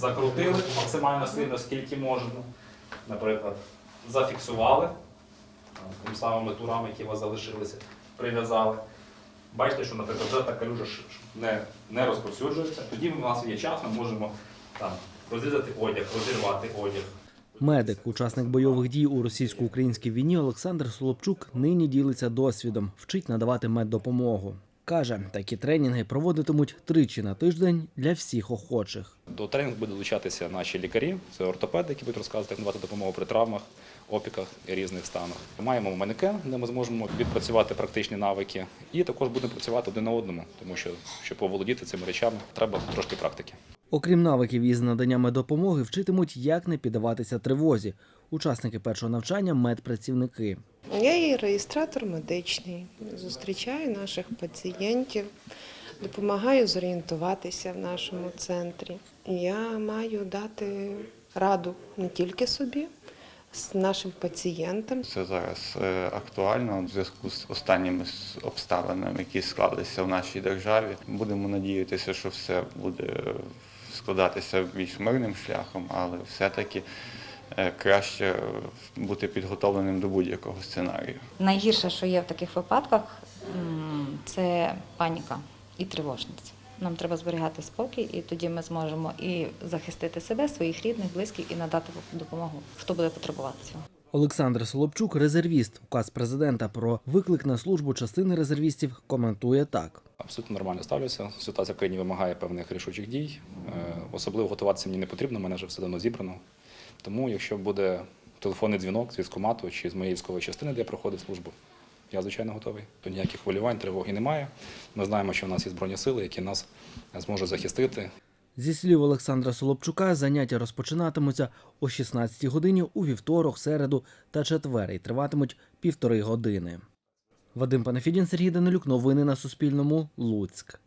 закрутили максимально сильно, скільки можемо. Наприклад, зафіксували тим самими турами, які у вас залишилися, прив'язали. Бачите, що, наприклад, вже та калюжа не, не розповсюджується. Тоді в нас є час, ми можемо там, розрізати одяг, розірвати одяг. Медик, учасник бойових дій у російсько-українській війні Олександр Солопчук нині ділиться досвідом, вчить надавати меддопомогу. Каже, такі тренінги проводитимуть тричі на тиждень для всіх охочих. До тренінгу будуть долучатися наші лікарі, це ортопеди, які будуть розказувати, як надавати допомогу при травмах, опіках і різних станах. Маємо манекен, де ми зможемо відпрацювати практичні навики, і також будемо працювати один на одному, тому що щоб оволодіти цими речами, треба трошки практики. Окрім навиків із надання меддопомоги, вчитимуть, як не піддаватися тривозі. Учасники першого навчання медпрацівники. Я є реєстратор медичний, зустрічаю наших пацієнтів, допомагаю зорієнтуватися в нашому центрі. Я маю дати раду не тільки собі, з нашим пацієнтам. Це зараз е, актуально в зв'язку з останніми обставинами, які склалися в нашій державі. Будемо надіятися, що все буде складатися більш мирним шляхом, але все-таки краще е, бути підготовленим до будь-якого сценарію. Найгірше, що є в таких випадках, це паніка і тривожність. Нам треба зберігати спокій, і тоді ми зможемо і захистити себе, своїх рідних, близьких, і надати допомогу, хто буде потребувати цього. Олександр Солопчук, резервіст. Указ президента про виклик на службу частини резервістів коментує так. Абсолютно нормально ставлюся. Ситуація в країні вимагає певних рішучих дій. Е, Особливо готуватися мені не потрібно, мене вже все давно зібрано. Тому, якщо буде телефонний дзвінок з військкомату чи з моєї військової частини, де я проходив службу, я звичайно готовий. То ніяких хвилювань, тривоги немає. Ми знаємо, що в нас є збройні сили, які нас зможуть захистити. Зі слів Олександра Солопчука, заняття розпочинатимуться о 16 годині у вівторок, середу та четвер і триватимуть півтори години. Вадим Панафідін, Сергій Данилюк. Новини на Суспільному. Луцьк.